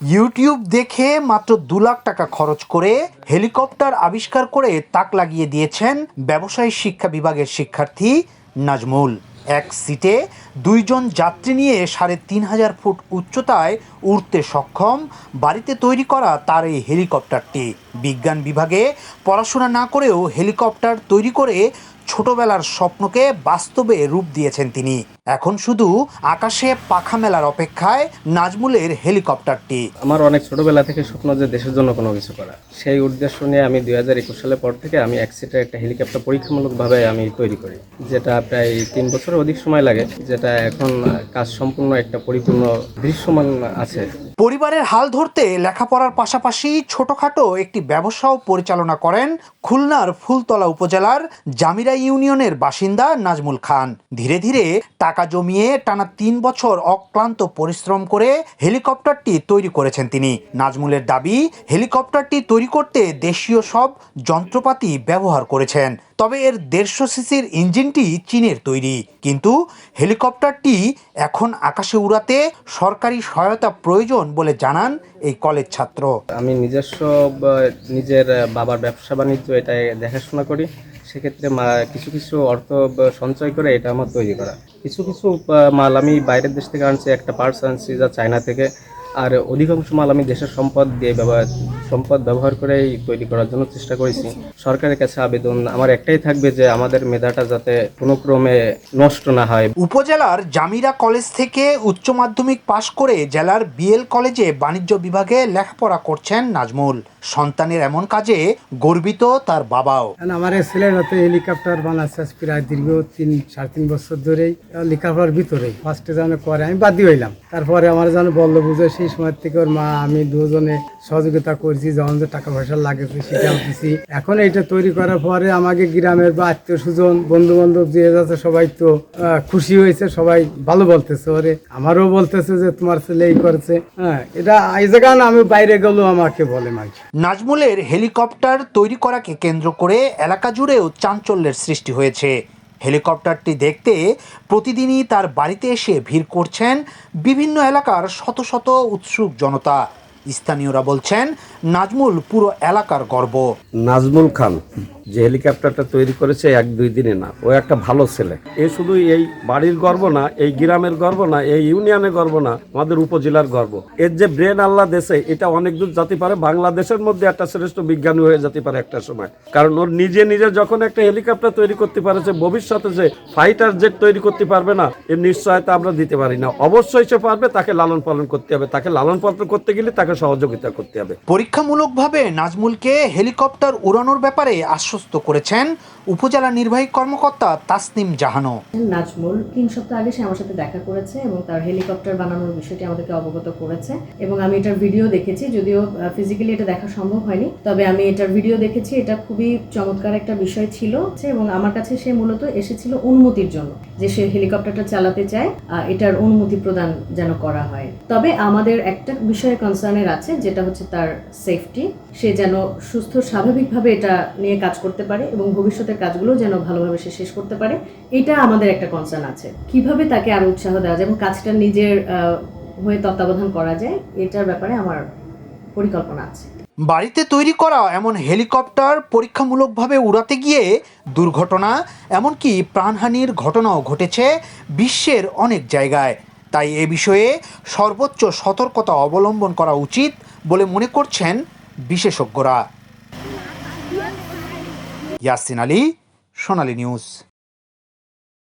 YouTube দেখে মাত্র দু লাখ টাকা খরচ করে হেলিকপ্টার আবিষ্কার করে তাক লাগিয়ে দিয়েছেন ব্যবসায়ী শিক্ষা বিভাগের শিক্ষার্থী নাজমুল। এক সিটে দুইজন যাত্রী নিয়ে সাড়ে তিন হাজার ফুট উচ্চতায় উড়তে সক্ষম বাড়িতে তৈরি করা তার এই হেলিকপ্টারটি। বিজ্ঞান বিভাগে পড়াশোনা না করেও হেলিকপ্টার তৈরি করে ছোটবেলার স্বপ্নকে বাস্তবে রূপ দিয়েছেন তিনি। এখন শুধু আকাশে পাখা মেলার অপেক্ষায় নাজমুলের হেলিকপ্টারটি। আমার অনেক ছোটবেলা থেকে স্বপ্ন যে দেশের জন্য কোনো কিছু করা। সেই উদ্দেশ্য নিয়ে আমি দুই হাজার একুশ সালের পর থেকে আমি এক সিটের একটা হেলিকপ্টার পরীক্ষামূলকভাবে আমি তৈরি করি, যেটা প্রায় তিন বছরের অধিক সময় লাগে, যেটা এখন কাজ সম্পূর্ণ একটা পরিপূর্ণ দৃশ্যমান আছে। পরিবারের হাল ধরতে লেখাপড়ার পাশাপাশি ছোটখাটো একটি ব্যবসাও পরিচালনা করেন খুলনার ফুলতলা উপজেলার জামিরা ইউনিয়নের বাসিন্দা নাজমুল খান। ধীরে ধীরে টাকা জমিয়ে টানা তিন বছর অক্লান্ত পরিশ্রম করে হেলিকপ্টারটি তৈরি করেছেন তিনি। নাজমুলের দাবি, হেলিকপ্টারটি তৈরি করতে দেশীয় সব যন্ত্রপাতি ব্যবহার করেছেন। তবে এর দেড়শো সিসির ইঞ্জিনটি চীনের তৈরি। কিন্তু হেলিকপ্টারটি এখন আকাশে উড়াতে সরকারি সহায়তা প্রয়োজন বলে জানান এই কলেজ ছাত্র। আমি নিজস্ব নিজের বাবার ব্যবসা বাণিজ্য এটা দেখাশোনা করি। সেক্ষেত্রে কিছু কিছু অর্থ সঞ্চয় করে এটা আমার তৈরি করা। কিছু কিছু মাল আমি বাইরের দেশ থেকে আনছি, একটা পার্স আনছি যা চায়না থেকে। আর অধিকাংশ মাল আমি দেশের সম্পদ দিয়ে ব্যবহার সম্পদ ব্যবহার করেই তৈরি করার জন্য চেষ্টা করেছি। সরকারের কাছে আবেদন আমার একটাই থাকবে যে আমাদের মেধাটা যাতে কোনো ক্রমে নষ্ট না হয়। উপজেলার জামিরা কলেজ থেকে উচ্চ মাধ্যমিক পাশ করে জেলার বিএল কলেজে বাণিজ্য বিভাগে লেখাপড়া করছেন নাজমুল। সন্তানের এমন কাজে গর্বিত তার বাবাও। আমার ছেলের হাতে হেলিকপ্টার বানাচ্ছে প্রায় দীর্ঘ তিন সাড়ে তিন বছর ধরেই লেখাপড়ার ভিতরেই। ফার্স্টে যেন করে আমি বাদই হইলাম। তারপরে আমার যেন বলল বুঝে সেই সময় থেকে ওর মা, আমি দুজনে সহযোগিতা করছি, যখন যে টাকা পয়সা লাগেছে সেটাও দিছি এখন এইটা তৈরি করার পরে আমাকে গ্রামের বা আত্মীয় স্বজন বন্ধু বান্ধব যে যাচ্ছে সবাই তো খুশি হয়েছে, সবাই ভালো বলতেছে ওরে। আমারও বলতেছে যে তোমার ছেলে এই করেছে। হ্যাঁ এটা এই জায়গা না, আমি বাইরে গেলেও আমাকে বলে মাঝে। নাজমুলের হেলিকপ্টার তৈরি করাকে কেন্দ্র করে এলাকা জুড়েও চাঞ্চল্যের সৃষ্টি হয়েছে। হেলিকপ্টারটি দেখতে প্রতিদিনই তার বাড়িতে এসে ভিড় করছেন বিভিন্ন এলাকার শত শত উৎসুক জনতা। স্থানীয়রা বলছেন নাজমুল পুরো এলাকার গর্ব। নাজমুল খান যে হেলিকপ্টারটা তৈরি করেছে এক দুই দিনে না ও একটা ভালো ছেলে। এ শুধু এই বাড়ির গর্ব না এই গ্রামের গর্ব না এই ইউনিয়নের গর্ব না আমাদের উপজেলার গর্ব। এর যে ব্রেন আল্লাহ দেশে এটা অনেক দূর যেতে পারে বাংলাদেশের মধ্যে একটা শ্রেষ্ঠ বিজ্ঞানী হয়ে যেতে পারে একটা সময়। কারণ ওর নিজে নিজে যখন একটা হেলিকপ্টার তৈরি করতে পারেছে ভবিষ্যতে যে ফাইটার জেট তৈরি করতে পারবে না এর নিশ্চয়তা আমরা দিতে পারি না। অবশ্যই সে পারবে তাকে লালন পালন করতে হবে। তাকে লালন পালন করতে গেলে তাকে সহযোগিতা করতে হবে। পরীক্ষামূলকভাবে নাজমুলকে হেলিকপ্টার উড়ানোর ব্যাপারে আশ্বস্ত করেছেন উপজেলা নির্বাহী কর্মকর্তা তাসনিম জাহানো নাজমুল তিন সপ্তাহ আগে সে আমার সাথে দেখা করেছে এবং তার হেলিকপ্টার বানানোর বিষয়টি আমাদেরকে অবগত করেছে। এবং আমি এটার ভিডিও দেখেছি, যদিও ফিজিক্যালি এটা দেখা সম্ভব হয়নি। তবে আমি এটার ভিডিও দেখেছি, এটা খুবই চমৎকার একটা বিষয় ছিল এবং আমার কাছে সে মূলত এসেছিল অনুমতির জন্য যে সে হেলিকপ্টারটা চালাতে চায় এটার অনুমতি প্রদান যেন করা হয়। তবে আমাদের একটা বিষয়ে কনসার্নের আছে, যেটা হচ্ছে তার সেফটি সে যেন সুস্থ, স্বাভাবিকভাবে এটা নিয়ে কাজ করতে পারে এবং ভবিষ্যতের কাজগুলো যেন ভালোভাবে সে শেষ করতে পারে, এটা আমাদের একটা কনসার্ন আছে। কীভাবে তাকে আরও উৎসাহ দেওয়া যায় এবং কাজটা নিজের হয়ে তত্ত্বাবধান করা যায়, এটার ব্যাপারে আমার পরিকল্পনা আছে। বাড়িতে তৈরি করা এমন হেলিকপ্টার পরীক্ষামূলকভাবে উড়াতে গিয়ে দুর্ঘটনা, এমনকি প্রাণহানির ঘটনাও ঘটেছে বিশ্বের অনেক জায়গায়। তাই এ বিষয়ে সর্বোচ্চ সতর্কতা অবলম্বন করা উচিত বলে মনে করছেন বিশেষজ্ঞরা। ইয়াসিন আলী সোনালী নিউজ।